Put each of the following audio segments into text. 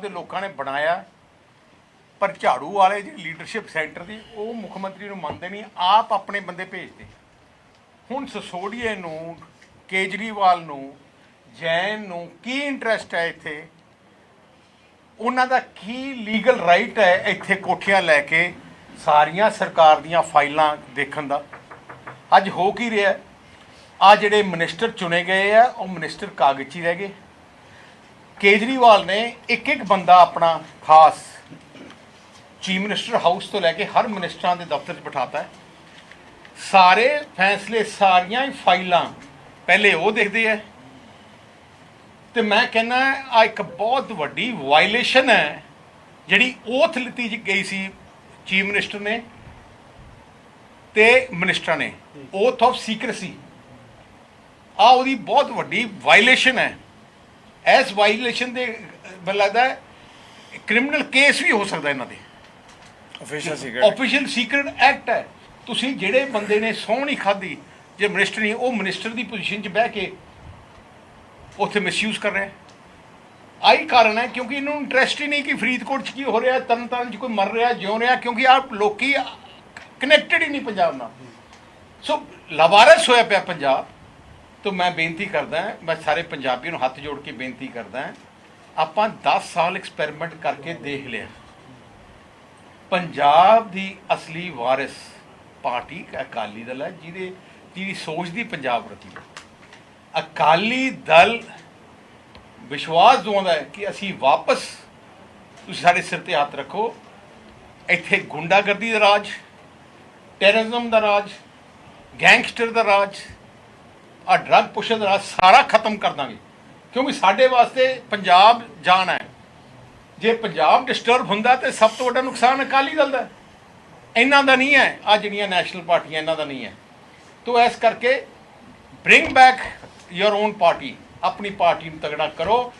ਦੇ ਲੋਕਾਂ ਨੇ ਬਣਾਇਆ, ਪਰ ਝਾੜੂ ਵਾਲੇ ਜਿਹੜੀ ਲੀਡਰਸ਼ਿਪ ਸੈਂਟਰ ਦੀ, ਉਹ ਮੁੱਖ ਮੰਤਰੀ ਨੂੰ ਮੰਨਦੇ ਨਹੀਂ, ਆਪ ਆਪਣੇ ਬੰਦੇ ਭੇਜਦੇ। ਹੁਣ ਸਸੋੜੀਏ ਨੂੰ, ਕੇਜਰੀਵਾਲ ਨੂੰ, ਜੈਨ ਨੂੰ, ਕੀ ਇੰਟਰਸਟ ਹੈ ਇੱਥੇ? ਉਹਨਾਂ ਦਾ ਕੀ ਲੀਗਲ ਰਾਈਟ ਹੈ ਇੱਥੇ ਕੋਠੀਆਂ ਲੈ ਕੇ ਸਾਰੀਆਂ ਸਰਕਾਰ ਦੀਆਂ ਫਾਈਲਾਂ ਦੇਖਣ ਦਾ? ਅੱਜ ਹੋ ਕੀ ਰਿਹਾ? ਆ ਜਿਹੜੇ ਮਿਨਿਸਟਰ ਚੁਣੇ ਗਏ ਆ, ਉਹ ਮਿਨਿਸਟਰ ਕਾਗਜ਼ 'ਚ ਹੀ ਰਹਿ ਗਏ। ਕੇਜਰੀਵਾਲ ਨੇ ਇੱਕ ਇੱਕ ਬੰਦਾ ਆਪਣਾ ਖਾਸ ਚੀਫ ਮਿਨਿਸਟਰ ਹਾਊਸ ਤੋਂ ਲੈ ਕੇ ਹਰ ਮਿਨਿਸਟਰਾਂ ਦੇ ਦਫ਼ਤਰ 'ਚ ਬਿਠਾਤਾ ਹੈ। ਸਾਰੇ ਫੈਸਲੇ ਸਾਰੀਆਂ ਹੀ ਫਾਈਲਾਂ ਪਹਿਲੇ ਉਹ ਦੇਖਦੇ ਆ ਤੇ ਮੈਂ ਕਹਿੰਦਾ ਆ ਇੱਕ ਬਹੁਤ ਵੱਡੀ ਵਾਇਲੇਸ਼ਨ ਹੈ ਜਿਹੜੀ ਓਥ ਲਿੱਤੀ ਗਈ ਸੀ ਚੀਫ ਮਿਨਿਸਟਰ ਨੇ ਤੇ ਮਿਨਿਸਟਰਾਂ ਨੇ। ਓਥ ਆਫ ਸੀਕ੍ਰੇਸੀ ਆ ਉਹਦੀ ਬਹੁਤ ਵੱਡੀ ਵਾਇਲੇਸ਼ਨ ਹੈ। ਇਸ ਵਾਇਲੇਸ਼ਨ ਦੇ ਮੈਨੂੰ ਲੱਗਦਾ ਹੈ ਕ੍ਰਿਮੀਨਲ ਕੇਸ ਵੀ ਹੋ ਸਕਦਾ ਇਹਨਾਂ ਦੇ। Official secret official secret act ਹੈ। ਤੁਸੀਂ ਜਿਹੜੇ ਬੰਦੇ ਨੇ ਸਹੁੰ ਨਹੀਂ ਖਾਧੀ ਜੇ ਮਿਨਿਸਟਰ ਨਹੀਂ ਉਹ ਮਿਨਿਸਟਰ ਦੀ ਪੋਜੀਸ਼ਨ 'ਚ ਬਹਿ ਕੇ ਉੱਥੇ ਮਿਸਯੂਜ਼ ਕਰ ਰਿਹਾ ਆਈ ਕਾਰਨ ਹੈ ਕਿਉਂਕਿ ਇਹਨੂੰ ਇੰਟਰਸਟ ਹੀ ਨਹੀਂ ਕਿ ਫਰੀਦਕੋਟ 'ਚ ਕੀ ਹੋ ਰਿਹਾ ਤਰਨਤਾਰਨ 'ਚ ਕੋਈ ਮਰ ਰਿਹਾ ਜਿਉ ਰਿਹਾ ਕਿਉਂਕਿ ਆ ਲੋਕੀ ਕਨੈਕਟਡ ਹੀ ਨਹੀਂ ਪੰਜਾਬ ਨਾਲ। ਸੋ ਲਵਾਰਸ ਹੋਇਆ ਪਿਆ ਪੰਜਾਬ। ਤੋਂ ਮੈਂ ਬੇਨਤੀ ਕਰਦਾ ਮੈਂ ਸਾਰੇ ਪੰਜਾਬੀਆਂ ਨੂੰ ਹੱਥ ਜੋੜ ਕੇ ਬੇਨਤੀ ਕਰਦਾ ਆਪਾਂ 10 ਸਾਲ ਐਕਸਪੈਰੀਮੈਂਟ ਕਰਕੇ ਦੇਖ ਲਿਆ। ਪੰਜਾਬ ਦੀ ਅਸਲੀ ਵਾਰਿਸ ਪਾਰਟੀ ਅਕਾਲੀ ਦਲ ਹੈ, ਜਿਹਦੇ ਜਿਹਦੀ ਸੋਚ ਦੀ ਪੰਜਾਬ ਪ੍ਰਤੀ ਅਕਾਲੀ ਦਲ ਵਿਸ਼ਵਾਸ ਦਿਵਾਉਂਦਾ ਹੈ ਕਿ ਅਸੀਂ ਵਾਪਸ ਤੁਸੀਂ ਸਾਡੇ ਸਿਰ ਤੇ ਹੱਥ ਰੱਖੋ। ਇੱਥੇ ਗੁੰਡਾਗਰਦੀ ਦਾ ਰਾਜ ਟੈਰਰਿਜ਼ਮ ਦਾ ਰਾਜ ਗੈਂਗਸਟਰ ਦਾ ਰਾਜ ਆ ਡਰੱਗ ਪੁਸ਼ਨ ਦਾ ਰਾਜ ਸਾਰਾ ਖਤਮ ਕਰ ਦਾਂਗੇ। ਕਿਉਂਕਿ ਸਾਡੇ ਵਾਸਤੇ ਪੰਜਾਬ ਜਾਨ ਹੈ। ਜੇ ਪੰਜਾਬ ਡਿਸਟਰਬ ਹੁੰਦਾ ਤੇ ਸਭ ਤੋਂ ਵੱਡਾ ਨੁਕਸਾਨ ਅਕਾਲੀ ਦਲ ਦਾ ਇਹਨਾਂ ਦਾ ਨਹੀਂ ਹੈ। ਆ ਜਿਹੜੀਆਂ ਨੈਸ਼ਨਲ ਪਾਰਟੀਆਂ ਇਹਨਾਂ ਦਾ ਨਹੀਂ ਹੈ। ਤੋ ਇਸ ਕਰਕੇ bring back your own party ਆਪਣੀ ਪਾਰਟੀ ਨੂੰ ਤਗੜਾ ਕਰੋ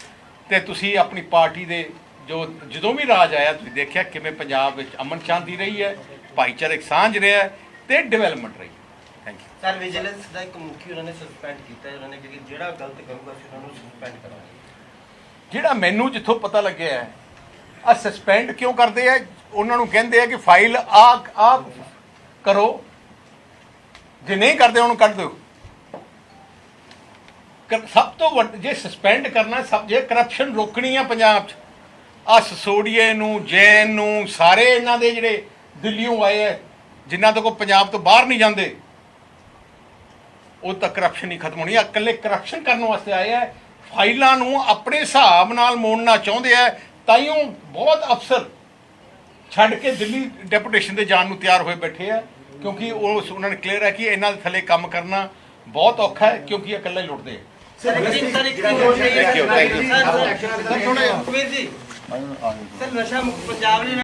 ਤੇ ਤੁਸੀਂ ਆਪਣੀ ਪਾਰਟੀ ਦੇ ਜੋ ਜਦੋਂ ਵੀ ਰਾਜ ਆਇਆ, ਤੁਸੀਂ ਦੇਖਿਆ ਕਿਵੇਂ ਪੰਜਾਬ ਵਿੱਚ ਅਮਨ ਸ਼ਾਂਤੀ ਰਹੀ ਹੈ, ਭਾਈਚਾਰਕ ਸਾਂਝ ਰਿਹਾ ਹੈ ਤੇ ਡਿਵੈਲਪਮੈਂਟ ਰਹੀ ਥੈਂਕ ਸਰ ਵਿਜੀਲੈਂਸ ਦਾ ਇੱਕ ਮੁਖੀ ਉਹਨਾਂ ਨੇ ਸਸਪੈਂਡ ਕੀਤਾ ਹੈ। ਉਹਨਾਂ ਨੇ ਕਿਹਾ ਜਿਹੜਾ ਗਲਤ ਕਰੂਗਾ ਅਸੀਂ ਉਹਨਾਂ ਨੂੰ ਸਸਪੈਂਡ ਕਰਾਂਗੇ। ਜਿਹੜਾ ਮੈਨੂੰ ਜਿੱਥੋਂ ਪਤਾ ਲੱਗਿਆ ਹੈ ਆ ਸਸਪੈਂਡ ਕਿਉਂ ਕਰਦੇ ਆ? ਉਹਨਾਂ ਨੂੰ ਕਹਿੰਦੇ ਆ ਕਿ ਫਾਈਲ ਆ ਆ ਕਰੋ। ਜੇ ਨਹੀਂ ਕਰਦੇ, ਉਹਨੂੰ ਕੱਢ ਦਿਓ। ਸਭ ਤੋਂ ਵੱਡ, ਜੇ ਸਸਪੈਂਡ ਕਰਨਾ, ਸਭ, ਜੇ ਕਰਪਸ਼ਨ ਰੋਕਣੀ ਆ ਪੰਜਾਬ 'ਚ ਆ ਸਸੋੜੀਏ ਨੂੰ, ਜੈਨ ਨੂੰ, ਸਾਰੇ ਇਹਨਾਂ ਦੇ ਜਿਹੜੇ ਦਿੱਲੀੋਂ ਆਏ ਆ, ਜਿਨ੍ਹਾਂ ਤੋਂ ਕੋ ਪੰਜਾਬ ਤੋਂ ਬਾਹਰ ਨਹੀਂ ਜਾਂਦੇ ਉਹ ਤਾਂ ਕਰਪਸ਼ਨ ਹੀ ਖਤਮ ਹੋਣੀ ਆ। ਇਕੱਲੇ ਕਰਪਸ਼ਨ ਕਰਨ ਵਾਸਤੇ ਆਏ ਆ। ਫਾਈਲਾਂ ਨੂੰ ਆਪਣੇ ਹਿਸਾਬ ਨਾਲ ਮੋੜਨਾ ਚਾਹੁੰਦੇ ਆ। ਤਾਈਓ ਬਹੁਤ ਅਫਸਰ ਛੱਡ ਕੇ ਦਿੱਲੀ ਡੈਪੂਟੇਸ਼ਨ ਤੇ ਜਾਣ ਨੂੰ ਤਿਆਰ ਹੋਏ ਬੈਠੇ ਆ। ਕਿਉਂਕਿ ਉਹ ਉਹਨਾਂ ਨੇ ਕਲੀਅਰ ਹੈ ਕਿ ਇਹਨਾਂ ਦੇ ਥੱਲੇ ਕੰਮ ਕਰਨਾ ਬਹੁਤ ਔਖਾ ਹੈ ਕਿਉਂਕਿ ਇਹ ਇਕੱਲੇ ਲੁੱਟਦੇ ਆ। ਸਰ ਨਸ਼ਾ ਮੁਕਤ ਪੰਜਾਬ ਲਈ